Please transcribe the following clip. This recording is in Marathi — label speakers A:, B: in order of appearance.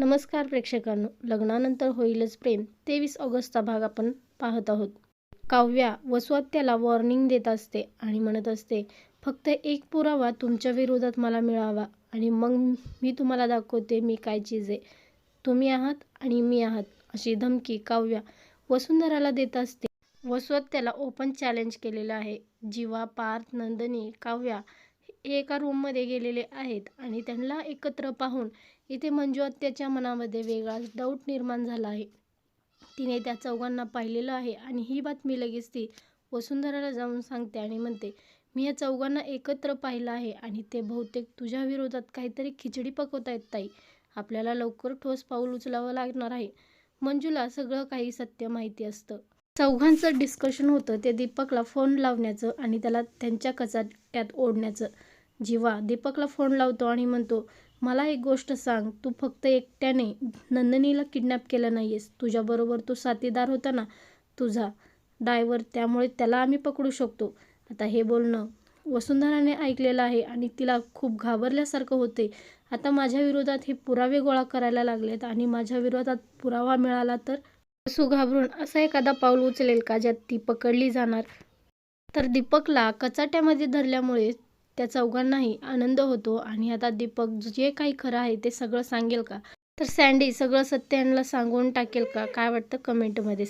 A: नमस्कार प्रेक्षकांनो लग्नानंतर होईलच प्रेम. तेवीस ऑगस्टचा भाग आपण पाहत आहोत. काव्या वसुहत्याला वॉर्निंग देत असते आणि म्हणत असते फक्त एक पुरावा तुमच्या विरोधात मला मिळावा आणि मग मी तुम्हाला दाखवते मी काय चीज आहे. तुम्ही आहात आणि मी आहात अशी धमकी काव्या वसुंधराला देत असते. वसुहत्याला ओपन चॅलेंज केलेलं आहे. जीवा पार्थ नंदिनी काव्या एका रूममध्ये गेलेले आहेत आणि त्यांना एकत्र पाहून इथे मंजू आत्याच्या मनामध्ये वेगळाच डाऊट निर्माण झाला आहे. तिने त्या चौघांना पाहिलेलं आहे आणि ही बातमी लगेच ती वसुंधराला जाऊन सांगते आणि म्हणते मी या चौघांना एकत्र पाहिलं आहे आणि ते बहुतेक तुझ्या विरोधात काहीतरी खिचडी पकवतायत ताई. आपल्याला लवकर ठोस पाऊल उचलावं लागणार आहे. मंजूला सगळं काही सत्य माहिती असतं. चौघांचं डिस्कशन होतं ते दीपकला फोन लावण्याचं आणि त्याला त्यांच्या कचाट्यात ओढण्याचं. जीवा दीपकला फोन लावतो आणि म्हणतो मला एक गोष्ट सांग तू फक्त एकट्याने नंदिनीला किडनॅप केलं नाही आहेस तुझ्याबरोबर तो साथीदार होता ना तुझा डायव्हर त्यामुळे त्याला आम्ही पकडू शकतो. आता हे बोलणं वसुंधराने ऐकलेलं आहे आणि तिला खूप घाबरल्यासारखं होते आता माझ्या विरोधात हे पुरावे गोळा करायला लागलेत आणि माझ्या विरोधात पुरावा मिळाला तर? वसू घाबरून असं एखादा पाऊल उचलेल का ज्यात ती पकडली जाणार? तर दीपकला कचाट्यामध्ये धरल्यामुळे त्या चौघांनाही आनंद होतो आणि आता दीपक जे काही खरं आहे ते सगळं सांगेल का? तर सँडी सगळं सत्य यांना सांगून टाकेल का? काय वाटतं कमेंटमध्ये